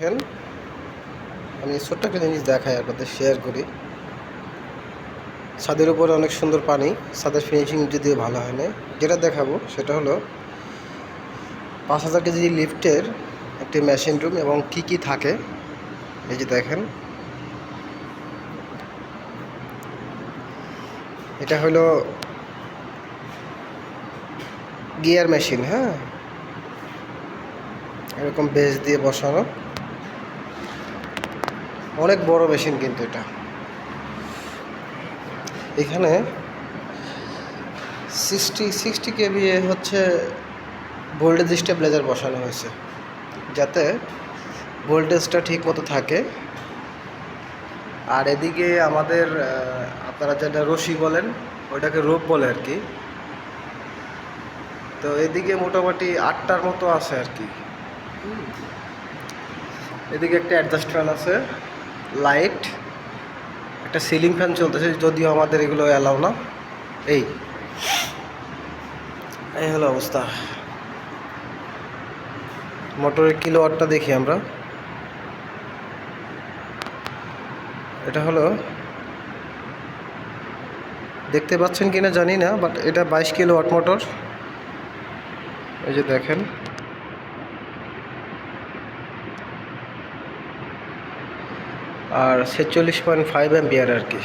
দেখেন। আমি ছোট্ট একটা জিনিস দেখাই আপনাদের শেয়ার করি। ছাদের উপরে অনেক সুন্দর পানি, ছাদের ফিনিশিং যদিও ভালো হয় না যেটা দেখাবো সেটা হলো, পাঁচ হাজার কেজি লিফটের একটি মেশিন রুম এবং কি কি থাকে, এই যে দেখেন। এটা হলো গিয়ার মেশিন হ্যাঁ? এরকম বেস দিয়ে বসানো। অনেক বড় মেশিন কিন্তু এটা। এখানে সিক্সটি সিক্সটি কেবি হচ্ছে ভোল্টেজ স্টেবিলাইজার বসানো হয়েছে। যাতে ভোল্টেজটা ঠিক মতো থাকে। আর এদিকে আমাদের আপনারা যেটা রশি বলেন, ওইটাকে রোপ বলে আর কি। তো এদিকে মোটামুটি আটটার মতো আছে আর কি। এদিকে একটা অ্যাডজাস্ট ফ্যান আছে। লাইট, একটা সিলিং ফ্যান চলতেছে, যদিও আমাদের এগুলো অ্যালাউ না। এই এই হলো অবস্থা। মোটরের কিলোওয়াটটা দেখি আমরা। এটা হলো, দেখতে পাচ্ছেন কিনা জানি না বাট এটা বাইশ কিলো ওয়াট মোটর। এই যে দেখেন। আর ছেচল্লিশ পয়েন্ট ফাইভ অ্যাম্পিয়ার আর কি।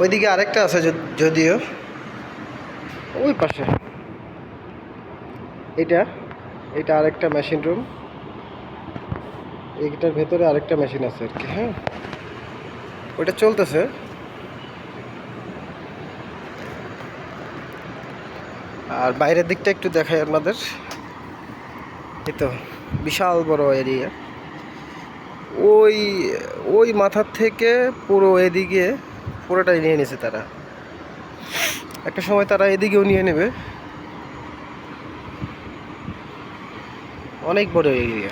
ওইদিকে আরেকটা আছে যদিও, ওই পাশে। এটা এটা আরেকটা মেশিন রুম এইটার ভেতরে আরেকটা মেশিন আছে আর কি হ্যাঁ। ওইটা চলতেছে। আর বাইরের দিকটা একটু দেখাই আপনাদের। এই তো, বিশাল বড় এরিয়া ওই ওই মাথার থেকে পুরো এদিকে পুরোটাই নিয়ে নিয়েছে তারা। একটা সময় তারা এদিকেও নিয়ে নেবে। অনেক বড় এরিয়া